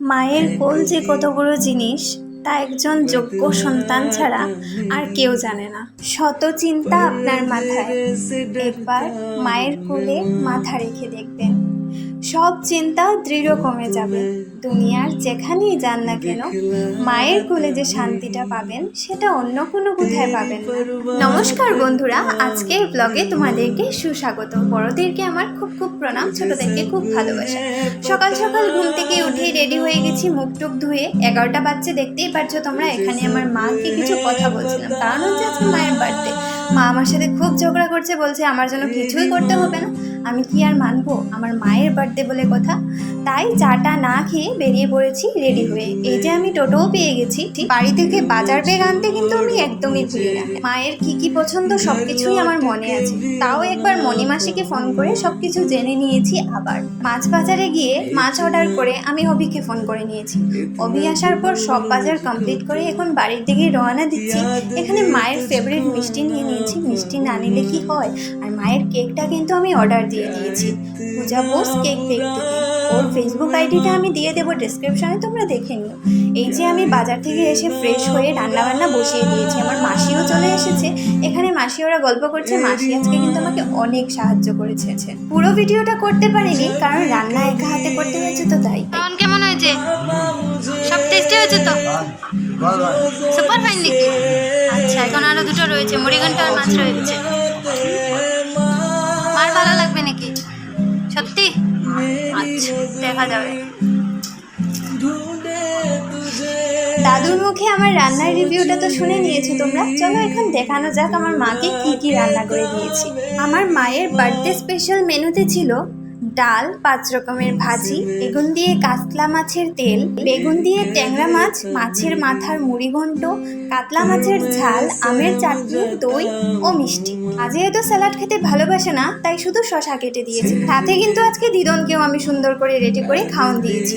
মায়ের কোল যে কতগুলো জিনিস, তা একজন যোগ্য সন্তান ছাড়া আর কেউ জানে না। শত চিন্তা আপনার মাথায়। একবার মায়ের কোলে মাথা রেখে দেখবেন। সব চিন্তা দৃঢ় কমে যাবে। দুনিয়ার যেখানেই যান না কেন, মায়ের কোলে যে শান্তিটা পাবেন, সেটা অন্য কোনো কোথায় পাবেন নমস্কার বন্ধুরা, আজকে ব্লগে তোমাদেরকে সুস্বাগত। বড়দেরকে আমার খুব খুব প্রণাম, ছোটদেরকে খুব ভালোবাসা। সকাল সকাল ঘুম থেকে উঠে রেডি হয়ে গেছি মুখ টুক ধুয়ে। এগারোটা বাচ্চা দেখতেই পারছ তোমরা, এখানে আমার মাকে কিছু কথা বলছিলাম। কারণ হচ্ছে আজকে মায়ের বার্থডে মা আমার সাথে খুব ঝগড়া করছে, বলছে আমার জন্য কিছুই করতে হবে না। আমি কি আর মানবো? আমার মায়ের বার্থডে বলে কথা। তাই চাটা না খেয়ে বেরিয়ে পড়েছি রেডি হয়ে। এই যে আমি টোটোও পেয়ে গেছি, ঠিক বাড়ি থেকে বাজার ব্যাগ আনতে কিন্তু আমি একদমই ভুলি না। মায়ের কি কি পছন্দ সবকিছুই আমার মনে আছে। তাও একবার মণিমাসিকে ফোন করে সবকিছু জেনে নিয়েছি আবার। মাছ বাজারে গিয়ে মাছ অর্ডার করে আমি অভিকে ফোন করে নিয়েছি। অভি আসার পর সব বাজার কমপ্লিট করে এখন বাড়ির দিকে রওনা দিচ্ছি। এখানে মায়ের ফেভারিট মিষ্টি নিয়ে নিয়েছি। মিষ্টি না নিলে কি হয়? আর মায়ের কেকটা কিন্তু আমি অর্ডার দিয়ে দিয়েছি। পূজা বোস কেক বেক থেকে ওর ফেসবুক আইডিটা আমি দিয়ে দেবো ডিসক্রিপশনে তোমরা দেখে নিও। এই যে আমি বাজার থেকে এসে ফ্রেশ হয়ে রান্না বান্না বসিয়ে দিয়েছি আমার মাসিও চলে এসেছে। এখানে মাসি ওরা গল্প করছে মাসি আজকে কিন্তু আমাকে অনেক সাহায্য করেছে। পুরো ভিডিওটা করতে পারিনি কারণ রান্না একা হাতে করতে হয়েছে তো তাই। কেমন কেমন হয়েছে? সব টেস্টি হয়েছে তো? সুপার ফাইন নাকি আচ্ছা এখন আরও দুটো রয়েছে মুড়িঘন্টা আর মাছ রয়ে দেখা যাবে। দাদুর মুখে আমার রান্নার রিভিউটা তো শুনে নিয়েছো তোমরা। চলো এখন দেখানো যাক আমার মাকে কি কি রান্না করে দিয়েছি। আমার মায়ের বার্থডে স্পেশাল মেনুতে ছিল ডাল, পাঁচ রকমের ভাজি, বেগুন দিয়ে কাতলা মাছের তেল, বেগুন দিয়ে ট্যাংরা মাছ, মাছের মাথার মুড়ি ঘন্ট, কাতলা মাছের ঝাল, আমের চাটনি, দই ও মিষ্টি। আজ যেহেতু স্যালাড খেতে ভালোবাসে না, তাই শুধু শশা কেটে দিয়েছি। সাথে কিন্তু আজকে দিদনকেও আমি সুন্দর করে রেডি করে খাওয়ান দিয়েছি।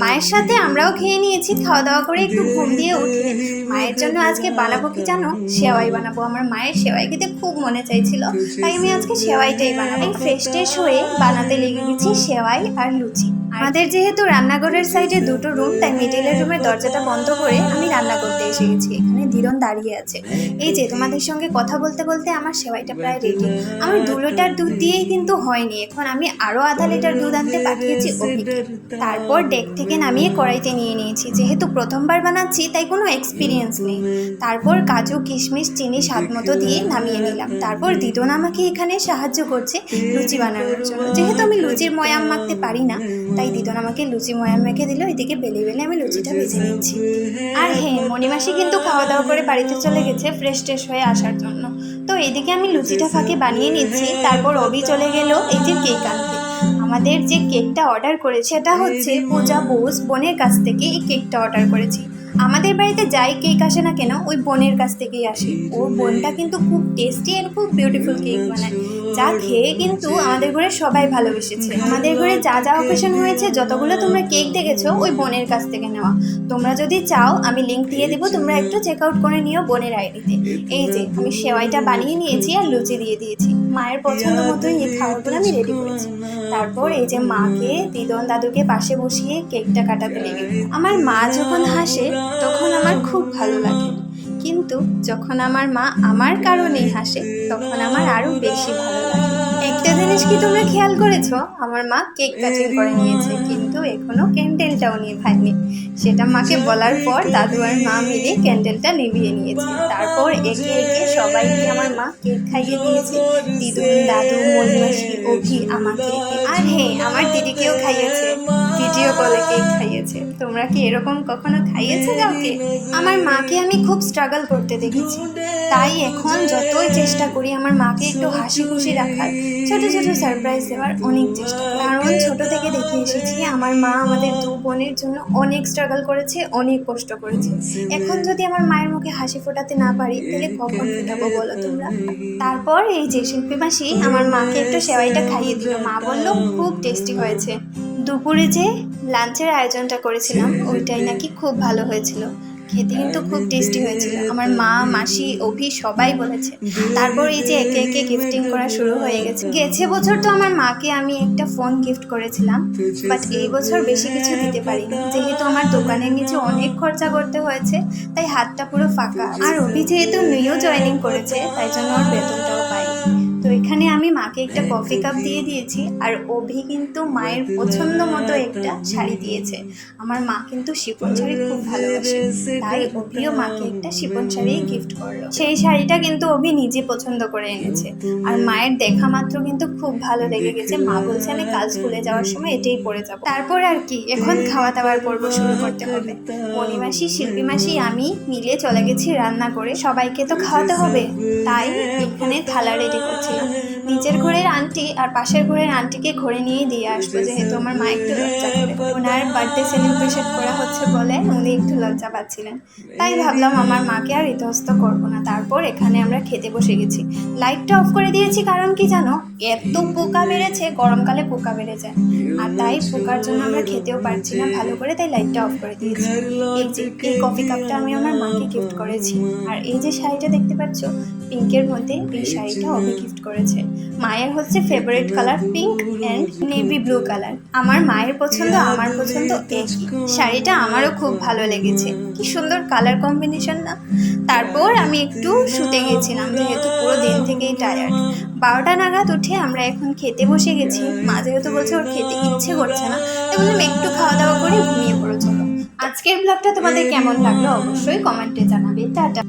মায়ের সাথে আমরাও খেয়ে নিয়েছি, খাওয়া দাওয়া করে একটু ঘুম দিয়ে উঠে। মায়ের জন্য আজকে বানাবো কি জানো? সেওয়াই বানাবো। আমার মায়ের সেওয়াই খেতে খুব মনে চাইছিল, তাই আমি আজকে সেওয়াইটাই বানাবো। ফ্রেশ ট্রেশ হয়ে বানাতে লেগে গেছে সেওয়াই আর লুচি। আমাদের যেহেতু রান্নাঘরের সাইডে দুটো রুম তাই মিডিলের রুমের দরজাটা বন্ধ করে আমি রান্না করতে এসে গেছি। এখানে ধীরন দাঁড়িয়ে আছে। এই যে, তোমাদের সঙ্গে কথা বলতে বলতে আমার সেবাইটা প্রায় রেডি আমার দু লিটার দুধ দিয়েই কিন্তু হয়নি। এখন আমি আরও আধা লিটার দুধ আনতে পাঠিয়েছি তারপর ডেক থেকে নামিয়ে কড়াইতে নিয়ে নিয়েছি। যেহেতু প্রথমবার বানাচ্ছি, তাই কোনো এক্সপিরিয়েন্স নেই। তারপর কাজু, কিশমিশ, চিনি, স্বাদ মতো দিয়ে নামিয়ে নিলাম। তারপর দিদন আমাকে এখানে সাহায্য করছে লুচি বানানোর জন্য। যেহেতু আমি লুচির ময়াম মাখতে পারি না, তাই দিদন আমাকে লুচি ময়াম মেখে দিল, এদিকে বেলে বেলে আমি লুচিটা বেছে নিচ্ছি। আর হ্যাঁ মণিমাসি কিন্তু খাওয়া দাওয়া করে বাড়িতে চলে গেছে ফ্রেশ ট্রেশ হয়ে আসার জন্য। তো এদিকে আমি লুচিটা ফাঁকে বানিয়ে নিচ্ছি, তারপর অবি চলে গেল এই যে কেক আনতে। আমাদের যে কেকটা অর্ডার করেছে, এটা হচ্ছে পূজা বোস বোনের কাছ থেকে এই কেকটা অর্ডার করেছি। আমাদের বাড়িতে যাই কেক আসে না কেন, ওই বোনের কাছ থেকেই আসে। ওর বোনটা কিন্তু খুব টেস্টি অ্যান্ড খুব বিউটিফুল কেক বানায়। যা খেয়ে কিন্তু আমাদের ঘরে সবাই ভালোবেসেছে। আমাদের ঘরে যা যা অকেশন হয়েছে, যতগুলো তোমরা কেক দেখেছ, ওই বোনের কাছ থেকে নেওয়া। তোমরা যদি চাও, আমি লিঙ্ক দিয়ে দেবো, তোমরা একটু চেক আউট করে নিও বোনের আইডিতে এই যে, আমি সেওয়াইটা বানিয়ে নিয়েছি আর লুচি দিয়ে দিয়েছি। মায়ের পছন্দ মতোই এই খাবারগুলো আমি রেডি করেছি। তারপর এই যে মাকে দিদন দাদুকে পাশে বসিয়ে কেকটা কাটাতে লেগে আমার মা যখন হাসে, তখন আমার খুব ভালো লাগে। কিন্তু যখন আমার মা আমার কারণেই হাসে, তখন আমার আরও বেশি ভালো লাগে। একটা জিনিস কি তোমরা খেয়াল করেছ? আমার মা কেক কাটিং করে নিয়েছে, কিন্তু এখনও ক্যান্ডেলটাও নিয়ে ভাইনি। সেটা মাকে বলার পর দাদু আর মা মিলে ক্যান্ডেলটা নিভিয়ে নিয়েছে। তারপর একে একে সবাইকে আমার মা কেক খাইয়ে দিয়েছে। দিদুন দাদু মলিমাসি অভি আমাকে আর হ্যাঁ আমার দিদিকেও খাইয়েছে। ভিডিও কলে কেক খাইয়েছে। তোমরা কি এরকম কখনো খাইয়েছে কাউকে? আমার মাকে আমি খুব স্ট্রাগল করতে দেখেছি। তাই এখন যতই চেষ্টা করি আমার মাকে একটু হাসি খুশি রাখার, ছোট ছোট সারপ্রাইজ দেওয়ার অনেক চেষ্টা। কারণ ছোট থেকে দেখে এসেছি, আমার মা আমাদের দু বোনের জন্য অনেক স্ট্রাগল করেছে, অনেক কষ্ট করেছে। এখন যদি আমার মায়ের মুখে হাসি ফোটাতে না পারি, তাহলে কখন ফোটাবো বলো তোমরা? তারপর এই যে শিল্পী মাসি, আমার মাকে একটু সেবাইটা খাইয়ে দিল। মা বলল, খুব টেস্টি হয়েছে। দুপুরে যে লাঞ্চের আয়োজনটা করেছিলাম, ওইটাই নাকি খুব ভালো হয়েছিল। খেতে কিন্তু খুব টেস্টি হয়েছিল। আমার মা, মাসি, অভি সবাই বলেছে। তারপর এই যে একে একে গিফটিং করা শুরু হয়ে গেছে। গেছে বছর তো আমার মাকে আমি একটা ফোন গিফট করেছিলাম বাট এই বছর বেশি কিছু দিতে পারিনি। যেহেতু আমার দোকানের নিচে অনেক খরচা করতে হয়েছে, তাই হাতটা পুরো ফাঁকা। আর অভি যেহেতু নিউ জয়েনিং করেছে, তাই জন্য ওর বেতনটাও পাই তো এখানে আমি মাকে একটা কফি কাপ দিয়ে দিয়েছি আর অভি কিন্তু মায়ের পছন্দ মতো একটা শাড়ি দিয়েছে। আমার মা কিন্তু শিপন শাড়ি খুব ভালোবাসে তাই অভিও মাকে একটা শিপন শাড়ি গিফট করল। সেই শাড়িটা কিন্তু অভি নিজে পছন্দ করে এনেছে। আর মায়ের দেখা মাত্র কিন্তু খুব ভালো লেগে গেছে। মা বলছে আমি কাল স্কুলে যাওয়ার সময় এটাই পরে যাব। তারপর আর কি এখন খাওয়া দাওয়ার পর্ব শুরু করতে হবে। মণিমাসি শিল্পী মাসি আমি মিলে চলে গেছি রান্না করে। সবাইকে তো খাওয়াতে হবে। তাই এখানে থালা রেডি করছিলাম। নিচের ঘরের আন্টি আর পাশের ঘরের আন্টিকে ঘরে নিয়ে দিয়ে আসব, যেহেতু আমার মা একটু লজ্জা ওনার বার্থডে সেলিব্রেশন করা হচ্ছে বলে উনি একটু লজ্জা পাচ্ছিলেন। তাই ভাবলাম আমার মাকে আর ইতস্ত করব না। তারপর এখানে আমরা খেতে বসে গেছি। লাইটটা অফ করে দিয়েছি, কারণ কি জানো? এত পোকা বেড়েছে, গরমকালে পোকা বেড়ে যায় আর তাই পোকার জন্য আমরা খেতেও পারছি না ভালো করে, তাই লাইটটা অফ করে দিয়েছি। এই যে, এই কফি কাপটা আমি আমার মাকে গিফট করেছি। আর এই যে শাড়িটা দেখতে পাচ্ছ পিঙ্কের মধ্যে এই শাড়িটা অভি গিফট করেছে। মায়ের হচ্ছে favourite colour pink and navy blue colour আমার মায়ের পছন্দ আমার পছন্দ একই। শাড়িটা আমারও খুব ভালো লেগেছে। কি সুন্দর কালার কম্বিনেশন না। তারপর আমি একটু শুতে গেছিলাম যেহেতু পুরো দিন থেকেই টায়ার্ড বারোটা নাগাদ উঠে আমরা এখন খেতে বসে গেছি। মা যেহেতু বলছে ওর খেতে ইচ্ছে করছে না তাই বললাম একটু খাওয়া দাওয়া করে ঘুমিয়ে পড়ো চলো। আজকের ব্লগটা তোমাদের কেমন লাগল অবশ্যই কমেন্টে জানাবে। টাটা।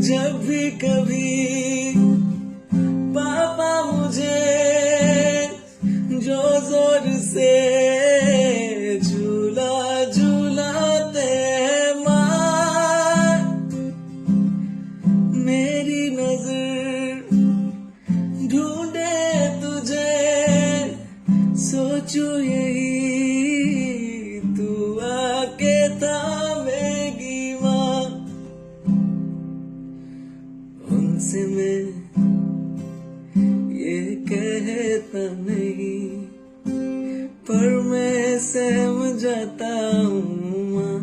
जब भी कभी पापा मुझे जो ज़ोर से उनसे मैं ये कहता नहीं पर मैं सहम जाता हूँ माँ।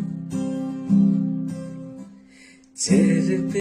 चेहरे पे